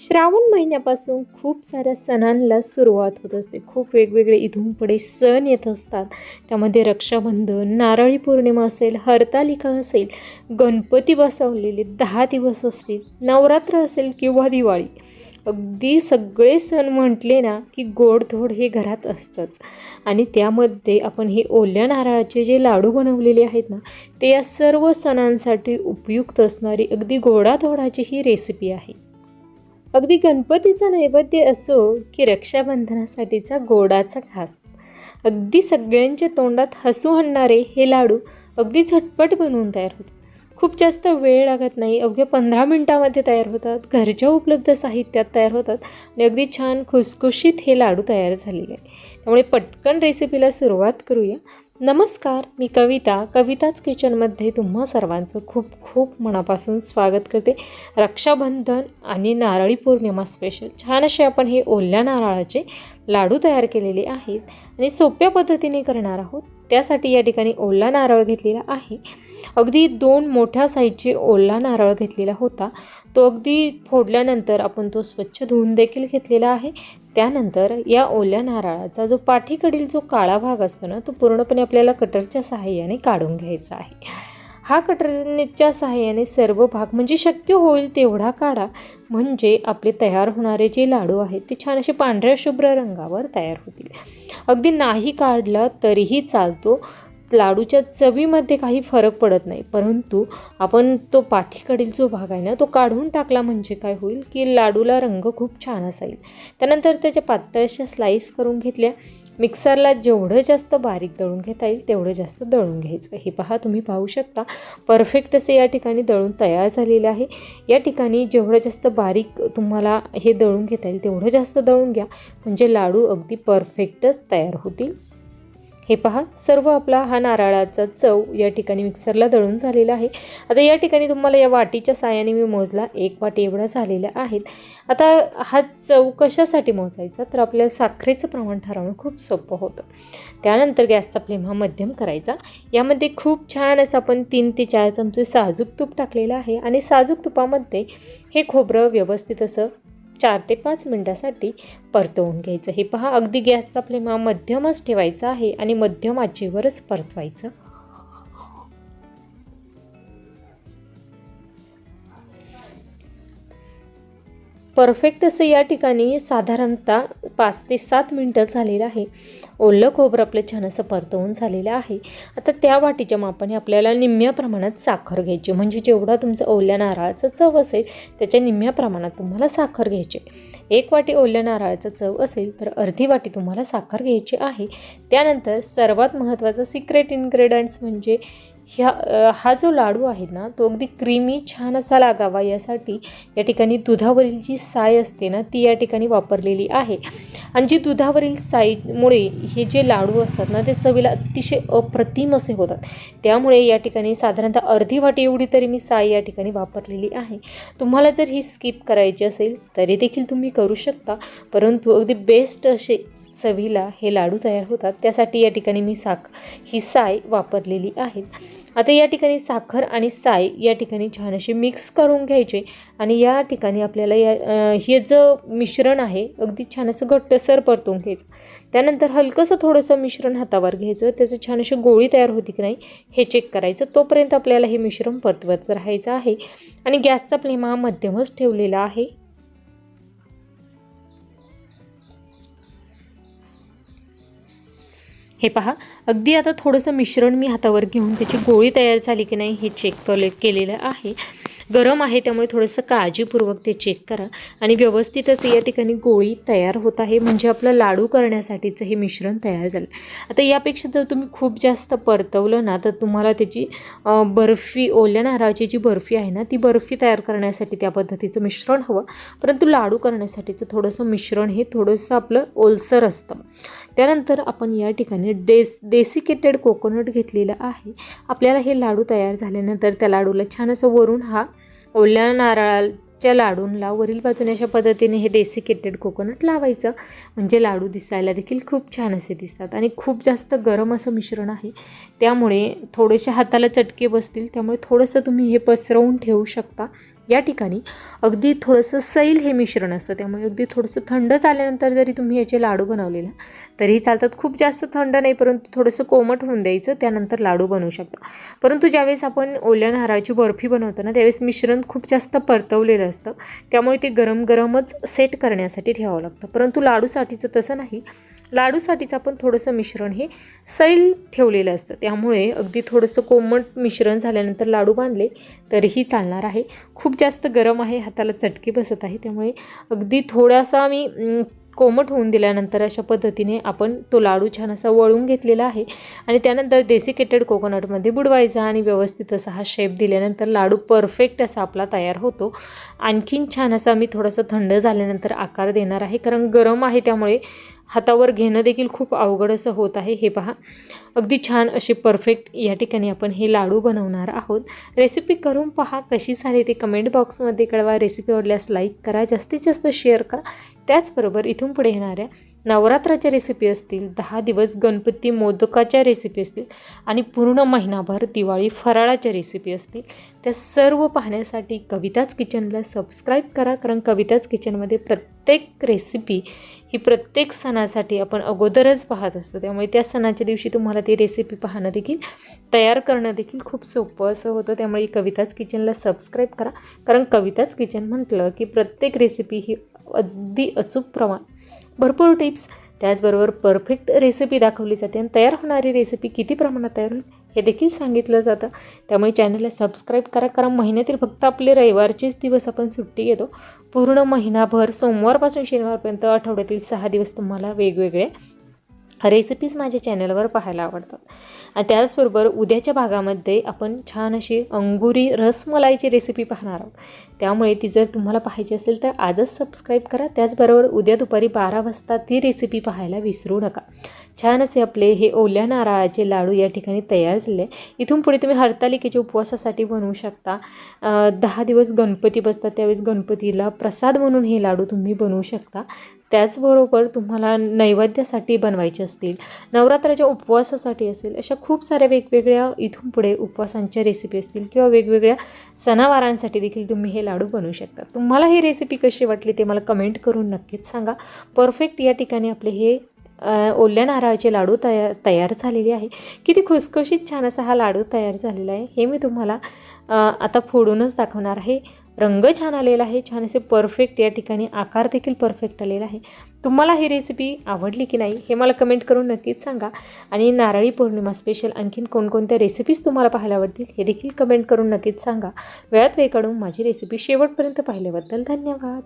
श्रावण महिन्यापासून खूप साऱ्या सणांना सुरुवात होत असते. खूप वेगवेगळे इथून पुढे सण येत असतात. त्यामध्ये रक्षाबंधन नारळी पौर्णिमा असेल हरतालिका असेल गणपती बसवलेले दहा दिवस असतील नवरात्र असेल किंवा दिवाळी. अगदी सगळे सण म्हटले ना की गोडधोड हे घरात असतंच. आणि त्यामध्ये आपण हे ओल्या नारळाचे जे लाडू बनवलेले आहेत ना ते या सर्व सणांसाठी उपयुक्त असणारी अगदी गोडाधोडाची ही रेसिपी आहे. अगदी गणपतीचा नैवेद्य असो की रक्षाबंधनासाठीचा गोडाचा घास. अगदी सगळ्यांच्या तोंडात हसू आणणारे हे लाडू अगदी झटपट बनवून तयार होतात. खूप जास्त वेळ लागत नाही अवघ्या पंधरा मिनटामध्ये तयार होतात. घरच्या उपलब्ध साहित्यात तयार होतात आणि अगदी छान खुसखुशीत हे लाडू तयार झालेले आहे त्यामुळे पटकन रेसिपीला सुरुवात करूया. नमस्कार मी कविता. कविताच किचनमध्ये तुम्हा सर्वांचं खूप खूप मनापासून स्वागत करते. रक्षाबंधन आणि नारळी पौर्णिमा स्पेशल छान असे आपण हे ओल्या नारळाचे लाडू तयार केलेले आहेत आणि सोप्या पद्धतीने करणार आहोत. त्यासाठी या ठिकाणी ओला नारळ घेतलेला आहे. अगदी दोन मोठ्या साईजचे ओला नारळ घेतलेला होता. तो अगदी फोडल्यानंतर आपण तो स्वच्छ धुवून देखील घेतलेला आहे. त्यानंतर या ओल्या नारळाचा जो पाठीकडील जो काळा भाग असतो ना तो पूर्णपणे आपल्याला कटरच्या सहाय्याने काढून घ्यायचा आहे. हा कटरनेच्या सहाय्याने सर्व भाग म्हणजे शक्य होईल तेवढा काढा. म्हणजे आपले तयार होणारे जे लाडू आहेत ते छान असे पांढऱ्या शुभ्र रंगावर तयार होतील. अगदी नाही काढला तरीही चालतो. लाडूच्या चवीमध्ये काही फरक पडत नाही. परंतु आपण तो पाठीकडील जो भाग आहे ना तो काढून टाकला म्हणजे काय होईल की लाडूला रंग खूप छान असेल त्यानंतर त्याच्या पातळशा स्लाईस करून घेतल्या. मिक्सरला जेवढं जास्त बारीक दळून घेता येईल तेवढं जास्त दळून घ्यायचं. हे पहा तुम्ही पाहू शकता. परफेक्ट असे या ठिकाणी दळून तयार झालेलं आहे. या ठिकाणी जेवढं जास्त बारीक तुम्हाला हे दळून घेता येईल तेवढं जास्त दळून घ्या. म्हणजे लाडू अगदी परफेक्टच तयार होतील. हे पहा सर्व आपला हा नारळाचा चव या ठिकाणी मिक्सरला दळून झालेला आहे. आता या ठिकाणी तुम्हाला या वाटीच्या साहाय्याने मी मोजला एक वाटी एवढा झालेला आहेत. आता हा चव कशासाठी मोजायचा? तर आपल्याला साखरेचं प्रमाण ठरवणं खूप सोपं होतं. त्यानंतर गॅसचा फ्लेम हा मध्यम करायचा. यामध्ये खूप छान असं आपण तीन ते चार चमचे साजूक तूप टाकलेलं आहे आणि साजूक तुपामध्ये हे खोबरं व्यवस्थित असं चार ते पाच मिनटासाठी परतवून घ्यायचं. हे पहा अगदी गॅसचा फ्लेम हा मध्यमच ठेवायचा आहे आणि मध्यम आचेवरच परतवायचं. परफेक्ट असं या ठिकाणी साधारणतः पाच ते सात मिनटं झालेलं आहे. ओलं खोबरं आपलं छान असं परतवून झालेलं आहे. आता त्या वाटीच्या मापाने आपल्याला निम्म्या प्रमाणात साखर घ्यायची म्हणजे जेवढा तुमचं ओल्या नारळाचं चव असेल त्याच्या निम्म्या प्रमाणात तुम्हाला साखर घ्यायची एक वाटी ओल्या नारळाचं चव असेल तर अर्धी वाटी तुम्हाला साखर घ्यायची आहे. त्यानंतर सर्वात महत्त्वाचं सिक्रेट इन्ग्रेडियंट्स म्हणजे ह्या हा जो लाडू आहे ना तो अगदी क्रीमी छान असा लागावा यासाठी या ठिकाणी दुधावरील जी साय असते ना ती या ठिकाणी वापरलेली आहे. आणि जी दुधावरील साईमुळे हे जे लाडू असतात ना ते चवीला अतिशय अप्रतिम असे होतात. त्यामुळे या ठिकाणी साधारणतः अर्धी वाटी एवढी तरी मी साय या ठिकाणी वापरलेली आहे. तुम्हाला जर ही स्किप करायची असेल तरी देखील तुम्ही करू शकता. परंतु अगदी बेस्ट असे चवीला हे लाडू तयार होतात. त्यासाठी या ठिकाणी मी साख ही साय वापरलेली आहे. आता या ठिकाणी साखर आणि साय या ठिकाणी छान असे मिक्स करून घ्यायचे आणि या ठिकाणी आपल्याला या हे जे मिश्रण आहे अगदी छान असं घट्टसर परतून घ्यायचं. त्यानंतर हलकंसं थोडंसं मिश्रण हातावर घ्यायचं त्याचं छान अशी गोळी तयार होती की नाही हे चेक करायचं. तोपर्यंत आपल्याला हे मिश्रण परतवत राहायचं आहे. आणि गॅसचा फ्लेम हा मध्यमच ठेवलेला आहे. हे पहा अगदी आता थोडंसं मिश्रण मी हातावर घेऊन त्याची गोळी तयार झाली की नाही हे चेक केले केलेलं आहे. गरम आहे त्यामुळे थोडंसं काळजीपूर्वक ते चेक करा. आणि व्यवस्थितच या ठिकाणी गोळी तयार होत आहे. म्हणजे आपलं लाडू करण्यासाठीचं हे मिश्रण तयार झालं. आता यापेक्षा जर तुम्ही खूप जास्त परतवलं ना तर तुम्हाला त्याची बर्फी ओल्या नारळाची जी बर्फी आहे ना ती बर्फी तयार करण्यासाठी त्या पद्धतीचं मिश्रण हवं. परंतु लाडू करण्यासाठीचं थोडंसं मिश्रण हे थोडंसं आपलं ओलसर असतं. त्यानंतर आपण या ठिकाणी डेस डेसिकेटेड कोकोनट घेतलेलं आहे. आपल्याला हे लाडू तयार झाल्यानंतर त्या लाडूला छान असं वरून हा ओल्या नारळाच्या लाडूंला वरील बाजूने अशा पद्धतीने हे डेसिकेटेड कोकोनट लावायचं. म्हणजे लाडू दिसायला देखील खूप छान असे दिसतात. आणि खूप जास्त गरम असं मिश्रण आहे. त्यामुळे थोडेसे हाताला चटके बसतील. त्यामुळे थोडंसं तुम्ही हे पसरवून ठेवू शकता. या ठिकाणी अगदी थोडंसं सैल हे मिश्रण असतं. त्यामुळे अगदी थोडंसं थंड झाल्यानंतर जरी तुम्ही याचे लाडू बनवलेला तरीही चालतात. खूप जास्त थंड नाही परंतु थोडंसं कोमट होऊन द्यायचं त्यानंतर लाडू बनवू शकता. परंतु ज्यावेळेस आपण ओल्या नारळाची बर्फी बनवतो ना त्यावेळेस मिश्रण खूप जास्त परतवलेलं असतं. त्यामुळे ते गरम गरमच सेट करण्यासाठी ठेवावं लागतं. परंतु लाडूसाठीचं तसं नाही. लाडूसाठीचं आपण थोडंसं मिश्रण हे सैल ठेवलेलं असतं. त्यामुळे अगदी थोडंसं कोमट मिश्रण झाल्यानंतर लाडू बांधले तरीही चालणार आहे. खूप जास्त गरम आहे हाताला चटके बसत आहे. त्यामुळे अगदी थोडासा मी कोमट होऊन दिल्यानंतर अशा पद्धतीने आपण तो लाडू छान असा वळून घेतलेला आहे. आणि त्यानंतर डेसिकेटेड कोकोनटमध्ये बुडवायचा आणि व्यवस्थित असा हा शेप दिल्यानंतर लाडू परफेक्ट असा आपला तयार होतो. आणखीन छान असा मी थोडासा थंड झाल्यानंतर आकार देणार आहे. कारण गरम आहे त्यामुळे हातावर घेणं देखील खूप अवघड असं होत आहे. हे पहा. अगदी छान असे परफेक्ट या ठिकाणी आपण हे लाडू बनवणार आहोत. रेसिपी करून पहा कशी झाली ते कमेंट बॉक्समध्ये कळवा. रेसिपी आवडल्यास लाईक करा. जास्तीत जास्त शेअर करा. त्याचबरोबर इथून पुढे येणाऱ्या नवरात्राच्या रेसिपी असतील दहा दिवस गणपती मोदकाच्या रेसिपी असतील आणि पूर्ण महिनाभर दिवाळी फराळाच्या रेसिपी असतील त्या सर्व पाहण्यासाठी कविताच किचनला सबस्क्राईब करा. कारण कविताच किचनमध्ये प्रत्येक रेसिपी ही प्रत्येक सणासाठी आपण अगोदरच पाहत असतो. त्यामुळे त्या सणाच्या दिवशी तुम्हाला ती रेसिपी पाहणं देखील तयार करणं देखील खूप सोपं असं होतं. त्यामुळे कविताच किचनला सबस्क्राईब करा. कारण कविताच किचन म्हटलं की प्रत्येक रेसिपी ही अगदी अचूक प्रमाण भरपूर टिप्स त्याचबरोबर परफेक्ट रेसिपी दाखवली जाते आणि तयार होणारी रेसिपी किती प्रमाणात तयार होईल हे देखील सांगितलं जातं. त्यामुळे चॅनलला सबस्क्राईब करा कारण महिन्यातील फक्त आपले रविवारचेच दिवस आपण सुट्टी घेतो. पूर्ण महिनाभर सोमवारपासून शनिवारपर्यंत आठवड्यातील सहा दिवस तुम्हाला वेगवेगळे रेसिपीज माझ्या चॅनलवर पाहायला आवडतात. आणि त्याचबरोबर उद्याच्या भागामध्ये आपण छान अशी अंगुरी रसमलाईची रेसिपी पाहणार आहोत. त्यामुळे ती जर तुम्हाला पाहायची असेल तर आजच सबस्क्राईब करा. त्याचबरोबर उद्या दुपारी बारा वाजता ती रेसिपी पाहायला विसरू नका. छान असे आपले हे ओल्या नारळाचे लाडू या ठिकाणी तयार झाले. इथून पुढे तुम्ही हरतालिकेच्या उपवासासाठी बनवू शकता. दहा दिवस गणपती बसतात त्यावेळेस गणपतीला प्रसाद म्हणून हे लाडू तुम्ही बनवू शकता. त्याचबरोबर तुम्हाला नैवेद्यासाठी बनवायचे असतील नवरात्राच्या उपवासासाठी असेल अशा खूप साऱ्या वेगवेगळ्या इथून पुढे उपवासांच्या रेसिपी असतील किंवा वेगवेगळ्या सणावारांसाठी देखील तुम्ही हे लाडू बनवू शकता. तुम्हाला ही रेसिपी कशी वाटली ते मला कमेंट करून नक्कीच सांगा. परफेक्ट या ठिकाणी आपले हे ओल्या नारळाचे लाडू तयार तयार झालेले आहे. किती खुसखुशीत छान असा हा लाडू तयार झालेला आहे. हे मी तुम्हाला आता फोडूनच दाखवणार आहे. रंग छान आलेला आहे छान असे परफेक्ट या ठिकाणी आकार देखील परफेक्ट आलेला आहे. तुम्हाला ही रेसिपी आवडली की नाही हे मला कमेंट करून नक्कीच सांगा. आणि नारळी पौर्णिमा स्पेशल आणखीन कोणकोणत्या रेसिपीज तुम्हाला पाहायला आवडतील हे देखील कमेंट करून नक्कीच सांगा. वेळात वेळ काढून माझी रेसिपी शेवटपर्यंत पाहिल्याबद्दल धन्यवाद.